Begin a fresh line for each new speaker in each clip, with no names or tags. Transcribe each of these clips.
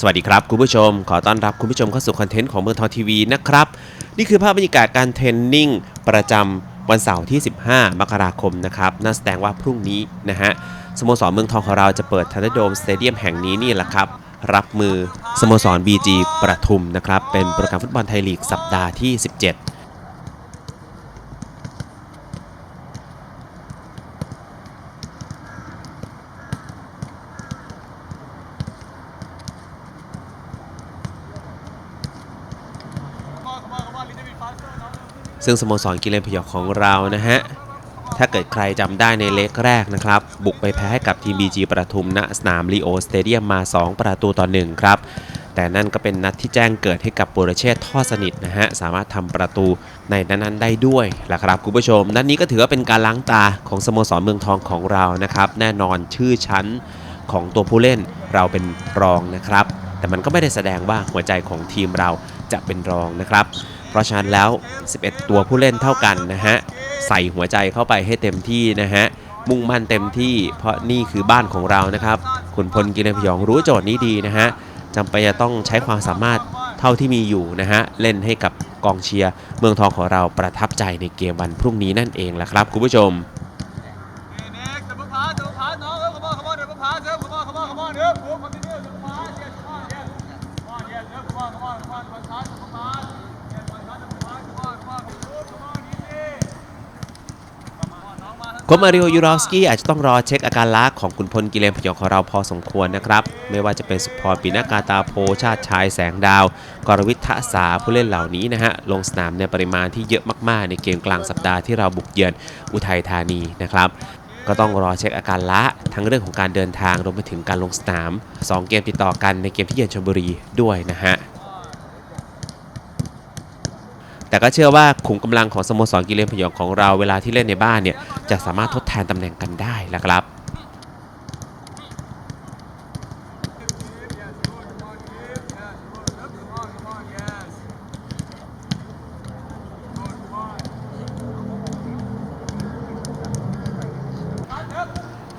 สวัสดีครับ คุณผู้ชม ขอต้อนรับคุณผู้ชมเข้าสู่คอนเทนต์ของเมืองทองทีวีนะครับ นี่คือภาพบรรยากาศการเทรนนิ่งประจำวันเสาร์ที่ 15 มกราคมนะครับน่าแสดงว่าพรุ่งนี้นะฮะสโมสรเมืองทองของเราจะเปิดทันเดโดมสเตเดียมแห่งนี้นี่แหละครับรับมือสโมสร BG ประทุมนะครับเป็นโปรแกรมฟุตบอลไทยลีกสัปดาห์ที่ 17 ซึ่งสโมสรกิเลนพยองของเรานะฮะ ถ้าเกิดใครจำได้ในเล็กแรกนะครับ บุกไปแพ้ให้กับทีม BG ประทุมณสนามลีโอสเตเดียมมา 2 ประตูต่อ 1 ครับ แต่นั่นก็เป็นนัดที่แจ้งเกิดให้กับปุรเชษฐ์ทอสนิทนะฮะ สามารถทำประตูในนั้นๆได้ด้วยแหละครับคุณผู้ชม นัดนี้ก็ถือว่าเป็นการล้างตาของสโมสรเมืองทองของเรานะครับ แน่นอนชื่อชั้นของตัวผู้เล่นเราเป็นรองนะครับ แต่มันก็ไม่ได้แสดงว่าหัวใจของทีมเราจะเป็นรองนะครับ เพราะฉะนั้นแล้ว 11 ตัวผู้เล่นเท่ากันนะฮะ ใส่หัวใจเข้าไปให้เต็มที่นะฮะ มุ่งมั่นเต็มที่ เพราะนี่คือบ้านของเรานะครับคุณพลกิเลนพยองรู้โจทย์นี้ดีนะฮะจำเป็นจะต้องใช้ความสามารถเท่าที่มีอยู่นะฮะ เล่นให้กับกองเชียร์เมืองทองของเราประทับใจในเกมวันพรุ่งนี้นั่นเองแหละครับคุณผู้ชม โคมาริโอยูรอฟสกี้อาจจะต้องรอเช็คอาการล้าของคุณพลกิเลนพยองของเราพอสมควรนะครับ ไม่ว่าจะเป็นสุพรปินากาตาโพชาติชายแสงดาว กรวิทย์ทะสาผู้เล่นเหล่านี้นะฮะ ลงสนามในปริมาณที่เยอะมากๆ ในเกมกลางสัปดาห์ที่เราบุกเยือนอุทัยธานีนะครับก็ต้องรอเช็คอาการละทั้งเรื่องของการเดินทางรวมไปถึงการลงสนาม 2 เกมติดต่อกันในเกมที่เยือนชลบุรีด้วยนะฮะ แต่ก็เชื่อว่าขุมกำลังของสโมสรกิเลนพยองของเราเวลาที่เล่นในบ้านเนี่ยจะสามารถทดแทนตำแหน่งกันได้แล้วครับ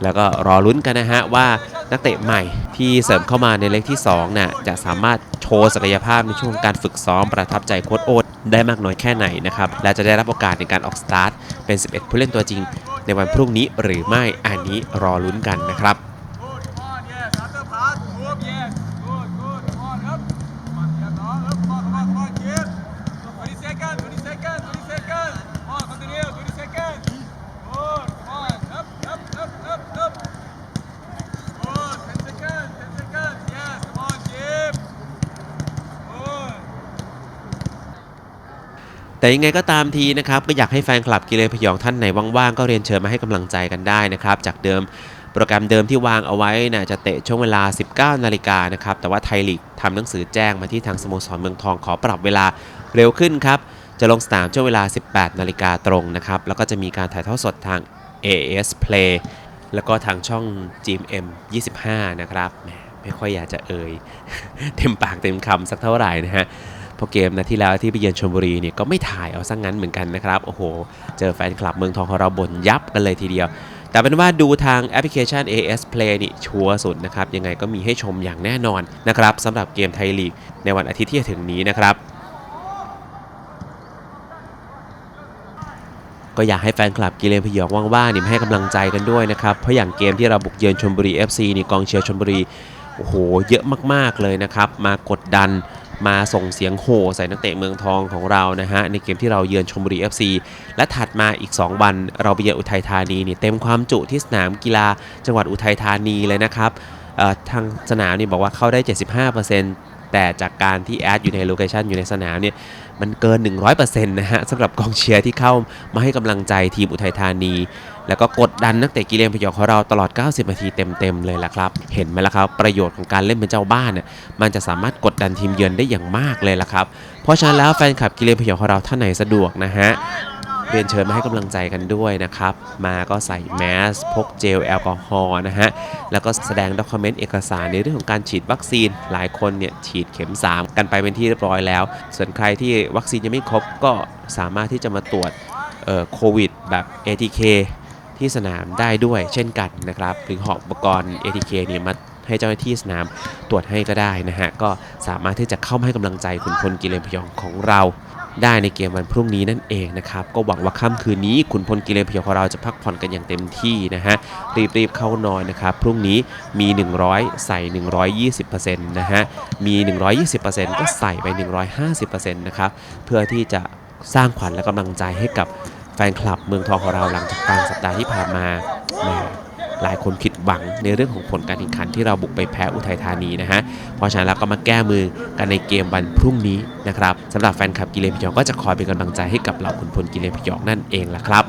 แล้วก็รอลุ้นกันนะฮะว่านักเตะใหม่ที่เสริมเข้ามาในเล็กที่2น่ะจะสามารถโชว์ศักยภาพในช่วงการฝึกซ้อมประทับใจโค้ชโอ๊ต ได้มากน้อยแค่ไหนนะครับ และจะได้รับโอกาสในการออกสตาร์ทเป็น 11 ผู้เล่นตัวจริง ในวันพรุ่งนี้หรือไม่อันนี้รอลุ้นกันนะครับ แต่ยังไงก็ตามทีนะครับก็อยากให้แฟนคลับกิเลนพยองท่านไหนว่างๆก็เรียนเชิญมาให้กำลังใจกันได้นะครับ จากเดิมโปรแกรมเดิมที่วางเอาไว้นะจะเตะช่วงเวลา 19 นาฬิกานะครับแต่ว่าไทยลีกทำหนังสือแจ้งมาที่ทางสโมสรเมืองทองขอปรับเวลาเร็วขึ้นครับจะลงสนามช่วงเวลา 18 นาฬิกาตรงนะครับแล้วก็จะมีการถ่ายทอดสดทาง AS Play แล้วก็ทางช่อง GMM 25 นะครับแหมไม่ค่อยอยากจะเอ่ย เต็มปากเต็มคำสักเท่าไหร่นะฮะ เพราะเกมนะที่แล้วที่ไปเยือนชลบุรีเนี่ยก็ไม่ถ่ายเอาซะงงั้นเหมือนกันนะครับโอ้โห เจอแฟนคลับเมืองทองของเราบ่นยับกันเลยทีเดียว แต่เป็นว่าดูทางแอปพลิเคชัน AS Play นี่ชัวร์สุดนะครับยังไงก็มีให้ชมอย่างแน่นอนนะครับสำหรับเกมไทยลีกในวันอาทิตย์ที่จะถึงนี้นะครับก็อยากให้แฟนคลับกิเลนพยองว่างๆนี่มาให้กำลังใจกันด้วยนะครับ เพราะอย่างเกมที่เราบุกเยือนชลบุรี FC นี่กองเชียร์ชลบุรี โอ้โห เยอะมากๆเลยนะครับ มากดดัน มาส่งเสียงโห่ใส่นักเตะเมืองทองของเรานะฮะในเกมที่เราเยือนชมบุรี FC และถัดมาอีก 2 วัน เราไปเยือนอุทัยธานีนี่เต็มความจุที่สนามกีฬาจังหวัดอุทัยธานีเลยนะครับทางสนามนี่บอกว่าเข้าได้ 75%แต่จากการที่แอดอยู่ในโลเคชันอยู่ในสนามเนี่ย มันเกิน 100%นะฮะสำหรับกองเชียร์ที่เข้ามาให้กำลังใจทีมอุทัยธานี แล้วก็กดดันนักเตะกีเลนพยองของเราตลอด 90 นาทีเต็ม ๆ เลยล่ะครับ เห็นไหมล่ะครับประโยชน์ของการเล่นเป็นเจ้าบ้านน่ยมันจะสามารถกดดันทีมเยือนได้อย่างมากเลยล่ะครับ เพราะฉะนั้นแล้วแฟนคลับกีเลนพยองของเราท่านไหนสะดวกนะฮะ เรียนเชิญมาให้กำลังใจกันด้วยนะครับ มาก็ใส่แมสพกเจลแอลกอฮอล์นะฮะ แล้วก็แสดงด็อกิเมนต์เอกสารในเรื่องของการฉีดวัคซีน หลายคนเนี่ยฉีดเข็ม 3 กันไปเป็นที่เรียบร้อยแล้ว ส่วนใครที่วัคซีนยังไม่ครบก็สามารถที่จะมาตรวจเอ่อโควิดแบบ ATK ที่สนามได้ด้วยเช่นกันนะครับ หรือหอบอุปกรณ์ ATK เนี่ยมาให้เจ้าหน้าที่สนามตรวจให้ก็ได้นะฮะ ก็สามารถที่จะเข้ามาให้กำลังใจขุนพลกิเลนพยองของเรา ได้ในเกมวันพรุ่งนี้นั่นเองนะครับ ก็หวังว่าค่ำคืนนี้ขุนพลกิเลนพยองของเราจะพักผ่อนกันอย่างเต็มที่นะฮะ รีบๆเข้านอนนะครับ พรุ่งนี้มี 100 ใส่ 120%นะฮะ มี 120%ก็ใส่ไป 150%นะครับ เพื่อที่จะสร้างขวัญและกำลังใจให้กับแฟนคลับเมืองทองของเราหลังจากกลางสัปดาห์ที่ผ่านมาหมหลายคนผิด หวังในเรื่องของผลการแข่งขันที่เราบุกไปแพ้อุทัยธานีนะฮะ เพราะฉะนั้นเราก็มาแก้มือกันในเกมวันพรุ่งนี้นะครับสำหรับแฟนคลับกิเลนพยองก็จะคอยเป็นกำลังใจให้กับเหล่าขุนพลกิเลนพยองนั่นเองล่ะครับ